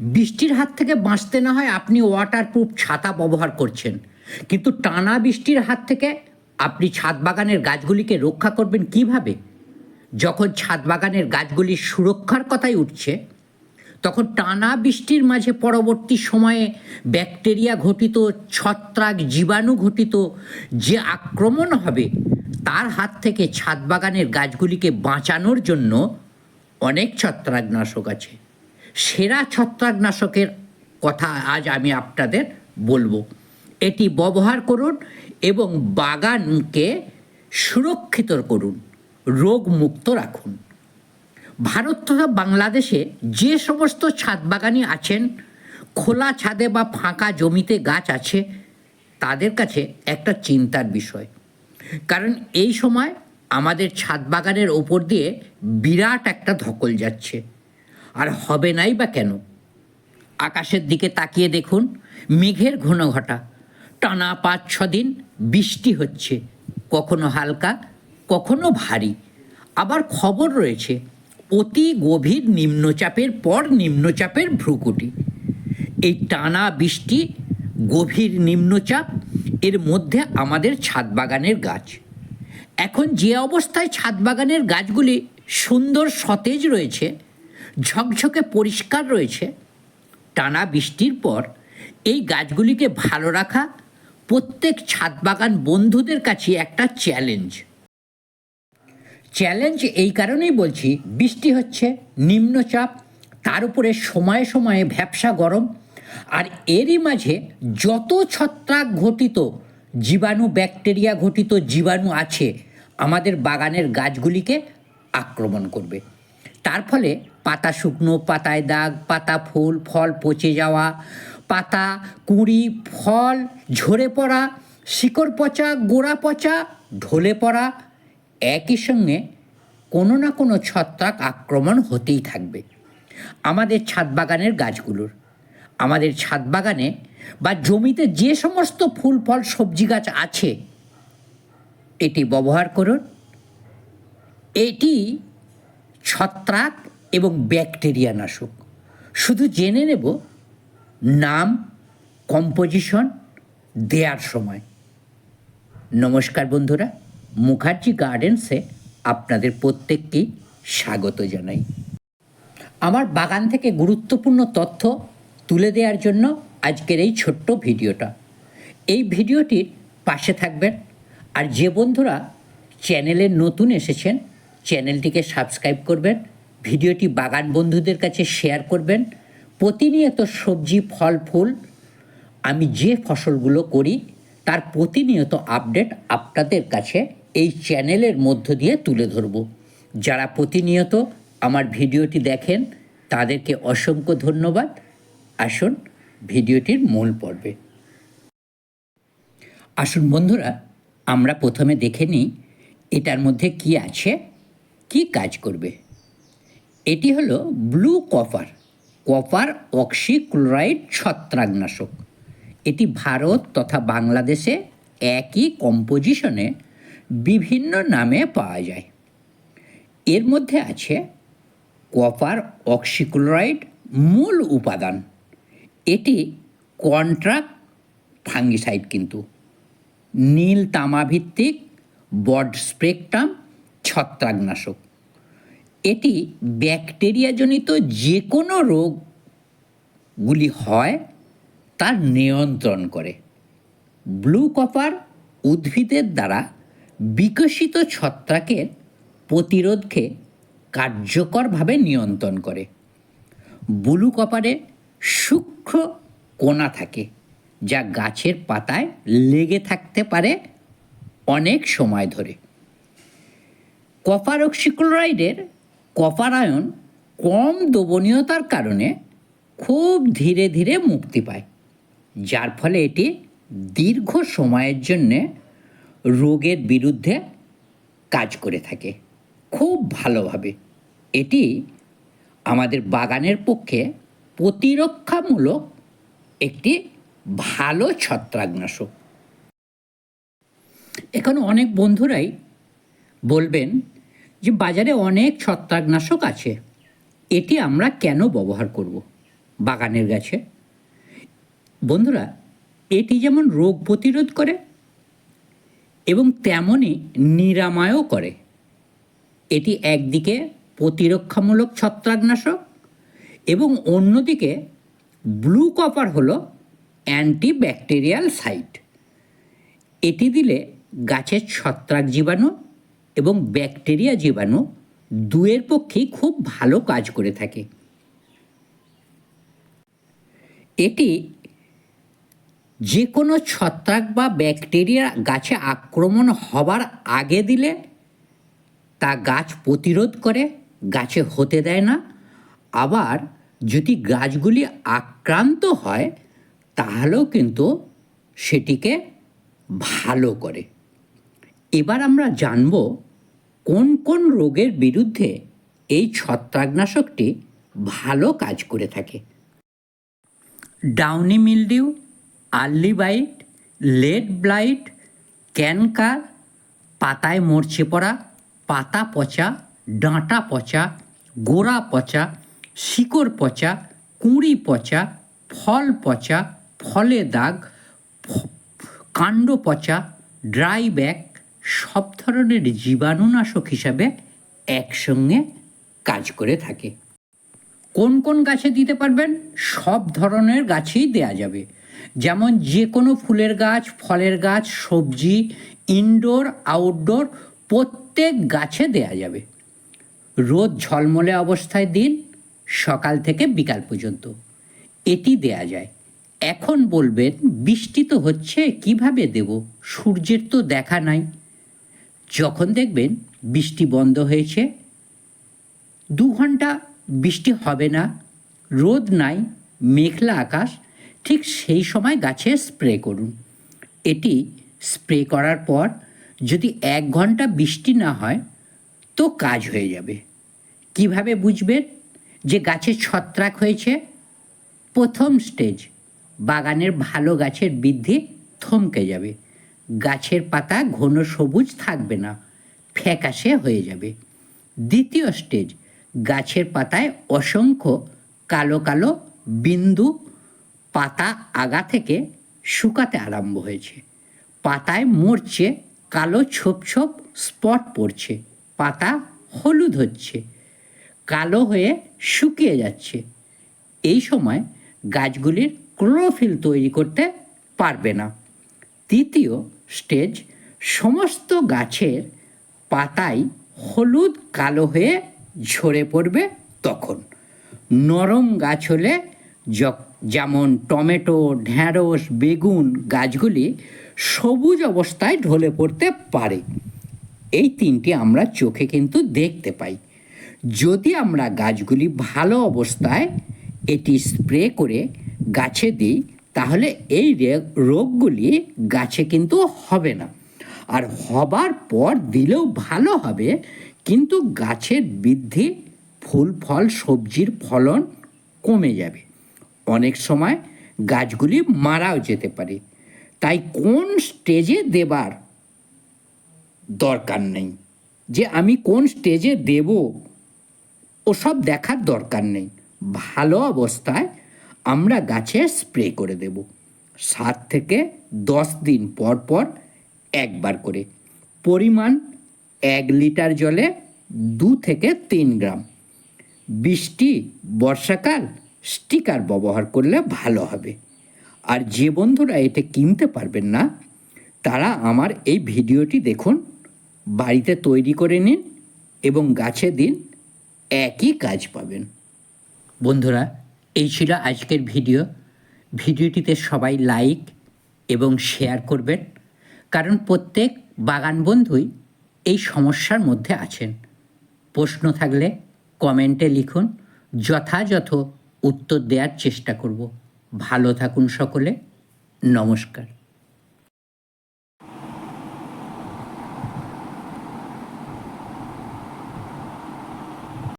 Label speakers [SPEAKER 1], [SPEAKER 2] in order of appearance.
[SPEAKER 1] বৃষ্টির হাত থেকে বাঁচতে না হয় আপনি ওয়াটারপ্রুফ ছাতা ব্যবহার করছেন। কিন্তু টানা বৃষ্টির হাত থেকে আপনি ছাদ বাগানের গাছগুলিকে রক্ষা করবেন কীভাবে? যখন ছাদ বাগানের গাছগুলির সুরক্ষার কথাই উঠছে, তখন টানা বৃষ্টির মাঝে পরবর্তী সময়ে ব্যাকটেরিয়া ঘটিত, ছত্রাক জীবাণু ঘটিত যে আক্রমণ হবে, তার হাত থেকে ছাদ বাগানের গাছগুলিকে বাঁচানোর জন্য অনেক ছত্রাকনাশক আছে। সেরা ছত্রাকনাশকের কথা আজ আমি আপনাদের বলব। এটি ব্যবহার করুন এবং বাগানকে সুরক্ষিত করুন, রোগমুক্ত রাখুন। ভারত তথা বাংলাদেশে যে সমস্ত ছাদ বাগানি আছেন, খোলা ছাদে বা ফাঁকা জমিতে গাছ আছে, তাদের কাছে একটা চিন্তার বিষয়। কারণ এই সময় আমাদের ছাদ বাগানের ওপর দিয়ে বিরাট একটা ধকল যাচ্ছে। আর হবে নাই বা কেন? আকাশের দিকে তাকিয়ে দেখুন, মেঘের ঘন ঘটা টানা পাঁচ, ছ দিন বৃষ্টি হচ্ছে। কখনো হালকা, কখনো ভারী। আবার খবর রয়েছে, অতি গভীর নিম্নচাপের পর নিম্নচাপের ভ্রুকুটি। এই টানা বৃষ্টি, গভীর নিম্নচাপ, এর মধ্যে আমাদের ছাদ বাগানের গাছ। এখন যে অবস্থায় ছাদ বাগানের গাছগুলি সুন্দর সতেজ রয়েছে ঝকঝকে পরিষ্কার রয়েছে। টানা বৃষ্টির পর এই গাছগুলিকে ভালো রাখা প্রত্যেক ছাদ বাগান বন্ধুদের কাছে একটা চ্যালেঞ্জ চ্যালেঞ্জ এই কারণেই বলছি, বৃষ্টি হচ্ছে, নিম্নচাপ, তার উপরে সময়ে সময়ে ভ্যাবসা গরম, আর এরই মাঝে যত ছত্রাক ঘটিত, জীবাণু ব্যাকটেরিয়া ঘটিত জীবাণু আছে, আমাদের বাগানের গাছগুলিকে আক্রমণ করবে। তার ফলে পাতা শুকনো, পাতায় দাগ, পাতা ফুল, ফল পচে যাওয়া, পাতা, কুঁড়ি, ফল ঝরে পড়া, শিকড় পচা, গোড়া পচা, ঢলে পড়া, একই সঙ্গে কোনো না কোনো ছত্রাক আক্রমণ হতেই থাকবে। আমাদের ছাদ বাগানের গাছগুলোর, আমাদের ছাদ বাগানে বা জমিতে যে সমস্ত ফুল, ফল, সবজি গাছ আছে, এটি ব্যবহার করুন। এটি ছত্রাক এবং ব্যাকটেরিয়া নাশক। শুধু জেনে নেব, নাম, কম্পোজিশন দেওয়ার সময়। নমস্কার বন্ধুরা, মুখার্জি গার্ডেন্সে আপনাদের প্রত্যেককেই স্বাগত জানাই। আমার বাগান থেকে গুরুত্বপূর্ণ তথ্য তুলে দেওয়ার জন্য আজকের এই ছোট্ট ভিডিওটা। এই ভিডিওটির পাশে থাকবেন আর যে বন্ধুরা চ্যানেলে নতুন এসেছেন চ্যানেলটিকে সাবস্ক্রাইব করবেন, ভিডিওটি বাগান বন্ধুদের কাছে শেয়ার করবেন, প্রতিনিয়ত সবজি, ফল, ফুল, আমি যে ফসলগুলো করি, তার প্রতিনিয়ত আপডেট আপনাদের কাছে এই চ্যানেলের মধ্য দিয়ে তুলে ধরব। যারা প্রতিনিয়ত আমার ভিডিওটি দেখেন, তাদেরকে অসংখ্য ধন্যবাদ। আসুন, ভিডিওটির মূল পর্বে। আসুন বন্ধুরা, আমরা প্রথমে দেখে নিই, এটার মধ্যে কি আছে? কি কাজ করবে? এটি হলো ব্লু কপার। কপার অক্সিক্লোরাইড ছত্রাকনাশক। এটি ভারত তথা বাংলাদেশে একই কম্পোজিশনে বিভিন্ন নামে পাওয়া যায়। এর মধ্যে আছে কপার অক্সিক্লোরাইড মূল উপাদান। এটি কন্ট্রাক্ট ফাঙ্গিসাইড কিন্তু। নীল তামাভিত্তিক বড স্প্রেকটাম ছত্রাকনাশক। এটি ব্যাকটেরিয়াজনিত যে কোনো রোগগুলি হয়, তার নিয়ন্ত্রণ করে। ব্লু কপার উদ্ভিদের দ্বারা বিকশিত ছত্রাকের প্রতিরোধকে কার্যকরভাবে নিয়ন্ত্রণ করে। ব্লু কপারে সূক্ষ্ম কোনা থাকে, যা গাছের পাতায় লেগে থাকতে পারে অনেক সময় ধরে। কপার অক্সিক্লোরাইডের কপার আয়ন কম দ্রবণীয়তার কারণে খুব ধীরে ধীরে মুক্তি পায়, যার ফলে এটি দীর্ঘ সময়ের জন্যে রোগের বিরুদ্ধে কাজ করে থাকে। খুব ভালোভাবে। এটি আমাদের বাগানের পক্ষে প্রতিরক্ষামূলক একটি ভালো ছত্রাকনাশক। এখন অনেক বন্ধুরাই বলবেন যে বাজারে অনেক ছত্রাকনাশক আছে, এটি আমরা কেন ব্যবহার করব। বাগানের গাছে? বন্ধুরা, এটি যেমন রোগ প্রতিরোধ করে এবং তেমনই নিরাময়ও করে। এটি একদিকে প্রতিরক্ষামূলক ছত্রাকনাশক এবং অন্যদিকে ব্লু কপার হলো অ্যান্টিব্যাকটেরিয়াল সাইট। এটি দিলে গাছের ছত্রাক জীবাণু এবং ব্যাকটেরিয়া জীবাণু দুয়ের পক্ষেই খুব ভালো কাজ করে থাকে। এটি যে কোনো ছত্রাক বা ব্যাকটেরিয়া গাছে আক্রমণ হবার আগে দিলে তা গাছ প্রতিরোধ করে, গাছে হতে দেয় না। আবার যদি গাছগুলি আক্রান্ত হয়, তাহলেও কিন্তু সেটিকে ভালো করে। এবার আমরা জানব কোন কোন রোগের বিরুদ্ধে এই ছত্রাকনাশকটি ভালো কাজ করে থাকে? Downy mildew, early blight late blight, canker, পাতায় মরচে পড়া, পাতা পচা, ডাঁটা পচা, গোড়া পচা, শিকড় পচা, কুঁড়ি পচা, ফল পচা, ফলে দাগ কাণ্ড পচা, ড্রাই ব্যাক সব ধরনের জীবাণুনাশক হিসাবে একসঙ্গে কাজ করে থাকে। কোন কোন গাছে দিতে পারবেন? সব ধরনের গাছেই দেয়া যাবে। যেমন যে কোনো ফুলের গাছ, ফলের গাছ, সবজি ইনডোর আউটডোর প্রত্যেক গাছে দেয়া যাবে। রোদ ঝলমলে অবস্থায় দিন, সকাল থেকে বিকাল পর্যন্ত। এটি দেয়া যায়। এখন বলবেন, বৃষ্টি তো হচ্ছে, কীভাবে দেব? সূর্যের তো দেখা নাই। যখন দেখবেন বৃষ্টি বন্ধ হয়েছে, দু ঘণ্টা বৃষ্টি হবে না, রোদ নাই, মেঘলা আকাশ, ঠিক সেই সময় গাছে স্প্রে করুন। এটি স্প্রে করার পর যদি এক ঘণ্টা বৃষ্টি না হয়, তো কাজ হয়ে যাবে। কীভাবে বুঝবেন? যে গাছে ছত্রাক হয়েছে, প্রথম স্টেজ, বাগানের ভালো গাছের বৃদ্ধি থমকে যাবে। গাছের পাতা ঘন সবুজ থাকবে না, ফ্যাকাশে হয়ে যাবে। দ্বিতীয় স্টেজ, গাছের পাতায় অসংখ্য কালো কালো বিন্দু পাতা আগা থেকে শুকাতে আরম্ভ হয়েছে। পাতায় মরছে কালো ছোপ ছোপ স্পট পড়ছে, পাতা হলুদ হচ্ছে, কালো হয়ে শুকিয়ে যাচ্ছে। এই সময় গাছগুলির ক্লোরোফিল তৈরি করতে পারবে না। তৃতীয় স্টেজ, সমস্ত গাছের পাতায় হলুদ কালো হয়ে ঝরে পড়বে তখন। নরম গাছ হলে যেমন টমেটো, ঢ্যাঁড়স, বেগুন গাছগুলি সবুজ অবস্থায় ঢলে পড়তে পারে। এই তিনটি আমরা চোখে কিন্তু দেখতে পাই। যদি আমরা গাছগুলি ভালো অবস্থায় এটি স্প্রে করে গাছে দিই তাহলে এই রোগগুলি গাছে কিন্তু হবে না। আর হবার পর দিলেও ভালো হবে, কিন্তু গাছের বৃদ্ধি, ফুল, ফল, সবজির ফলন কমে যাবে। অনেক সময় গাছগুলি মারাও যেতে পারে। তাই কোন স্টেজে দেবার দরকার নেই? যে আমি কোন স্টেজে দেব, ওসব দেখার দরকার নেই। ভালো অবস্থায় আমরা গাছে স্প্রে করে দেব। সাত থেকে দশ দিন পর পর একবার করে। পরিমাণ এক লিটার জলে দু থেকে তিন গ্রাম। বৃষ্টি, বর্ষাকাল স্টিকার ব্যবহার করলে ভালো হবে। আর যে বন্ধুরা এটা কিনতে পারবেন না, তারা আমার এই ভিডিওটি দেখুন, বাড়িতে তৈরি করে নিন এবং গাছে দিন একই কাজ পাবেন। বন্ধুরা এই ছিল আজকের ভিডিও। ভিডিওটিতে সবাই লাইক এবং শেয়ার করবেন, কারণ প্রত্যেক বাগান বন্ধুই এই সমস্যার মধ্যে আছেন। প্রশ্ন থাকলে কমেন্টে লিখুন, যথাযথ উত্তর দেওয়ার চেষ্টা করব। ভালো থাকুন সকলে, নমস্কার।